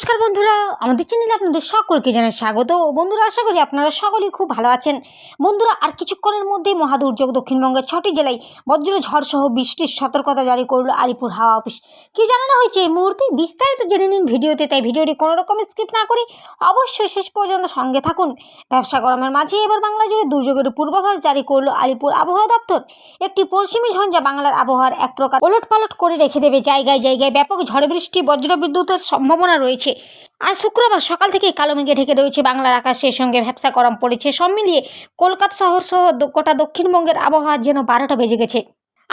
নমস্কার বন্ধুরা, আমাদের চ্যানেলে আপনাদের সকলকে জানাই স্বাগত। বন্ধুরা, আশা করি আপনারা সকলেই খুব ভালো আছেন। বন্ধুরা, আর কিছুক্ষণের মধ্যেই মহাদুর্যোগ দক্ষিণবঙ্গের ছটি জেলায় বজ্র ঝড় সহ বৃষ্টির সতর্কতা জারি করল আলিপুর হাওয়া অফিস। কি জানানো হয়েছে এই মুহূর্তে? বিস্তারিত জেনে নিন ভিডিওতে, তাই ভিডিওটি কোনো রকম স্কিপ না করে অবশ্যই শেষ পর্যন্ত সঙ্গে থাকুন। ব্যবসা গরমের মাঝে এবার বাংলা জুড়ে দুর্যোগের পূর্বাভাস জারি করল আলিপুর আবহাওয়া দপ্তর। একটি পশ্চিমী ঝঞ্ঝা বাংলার আবহাওয়ার এক প্রকার ওলটপালট করে রেখে দেবে। জায়গায় জায়গায় ব্যাপক ঝড় বৃষ্টি বজ্র বিদ্যুতের সম্ভাবনা রয়েছে। আজ শুক্রবার সকাল থেকে কালো মেঘে ঢেকে রয়েছে বাংলার আকাশের সঙ্গে ভ্যাবসা গরম পড়েছে। সব মিলিয়ে কলকাতা শহর সহ গোটা দক্ষিণবঙ্গের আবহাওয়া যেন বারোটা বেজে গেছে।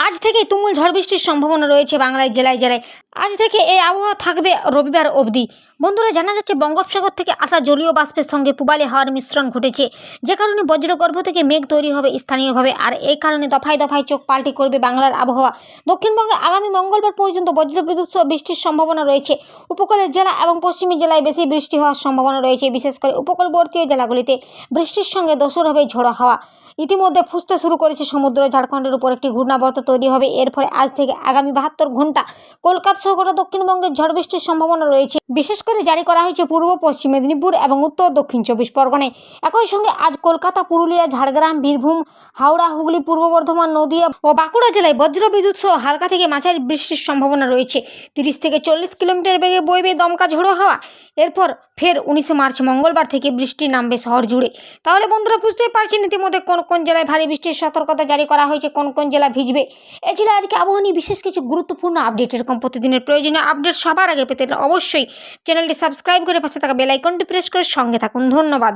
আজ থেকে তুমুল ঝড় বৃষ্টির সম্ভাবনা রয়েছে বাংলায় জেলায় জেলায়। আজ থেকে এই আবহাওয়া থাকবে রবিবার অবধি। বন্ধুরা, জানা যাচ্ছে বঙ্গোপসাগর থেকে আসা জলীয় বাষ্পের সঙ্গে পূবালি হাওয়ার মিশ্রণ ঘটেছে। যে কারণে বজ্রগর্ভ থেকে মেঘ তৈরি হবে স্থানীয়ভাবে, আর এই কারণে দফায় দফায় চোখ পাল্টি করবে বাংলার আবহাওয়া। দক্ষিণবঙ্গে আগামী মঙ্গলবার পর্যন্ত বজ্রবিদ্যুৎ সহ বৃষ্টির সম্ভাবনা রয়েছে। উপকূলের জেলা এবং পশ্চিমী জেলায় বেশি বৃষ্টি হওয়ার সম্ভাবনা রয়েছে, বিশেষ করে উপকূলবর্তী জেলাগুলিতে। বৃষ্টির সঙ্গে দোসর হবে ঝোড়ো হাওয়া। ইতিমধ্যে ফুসতে শুরু করেছে সমুদ্র, ঝাড়খণ্ডের উপর একটি ঘূর্ণাবর্ত তৈরি হবে। এর ফলে আজ থেকে আগামী বাহাত্তর ঘণ্টা কলকাতা সহ গোটা দক্ষিণবঙ্গের ঝড় বৃষ্টির সম্ভাবনা রয়েছে। বিশেষ করে জারি করা হয়েছে পূর্ব, পশ্চিম মেদিনীপুর এবং উত্তর, দক্ষিণ চব্বিশ পরগনায় একই সঙ্গে আজ কলকাতা, পুরুলিয়া, ঝাড়গ্রাম, বীরভূম, হাওড়া, হুগলি, পূর্ব বর্ধমান, নদিয়া ও বাঁকুড়া জেলায় বজ্রবিদ্যুৎ সহ হালকা থেকে মাঝারি বৃষ্টির সম্ভাবনা রয়েছে। তিরিশ থেকে চল্লিশ কিলোমিটার বেগে বইবে দমকা ঝোড়ো হাওয়া। এরপর ফের উনিশে মার্চ মঙ্গলবার থেকে বৃষ্টি নামবে শহর জুড়ে তাহলে বন্ধুরা, বুঝতেই পারছেন ইতিমধ্যে কোন কোন জেলায় ভারী বৃষ্টির সতর্কতা জারি করা হয়েছে, কোন কোন জেলা ভিজবে? এ ছিল আজকে আবহাওয়া নিয়ে বিশেষ কিছু গুরুত্বপূর্ণ আপডেট। এরকম প্রতিদিনের প্রয়োজনীয় আপডেট সবার আগে পেতে অবশ্যই চ্যানেলটি সাবস্ক্রাইব করে পাশে থাকা বেলাইকনটি প্রেস করে সঙ্গে থাকুন। ধন্যবাদ।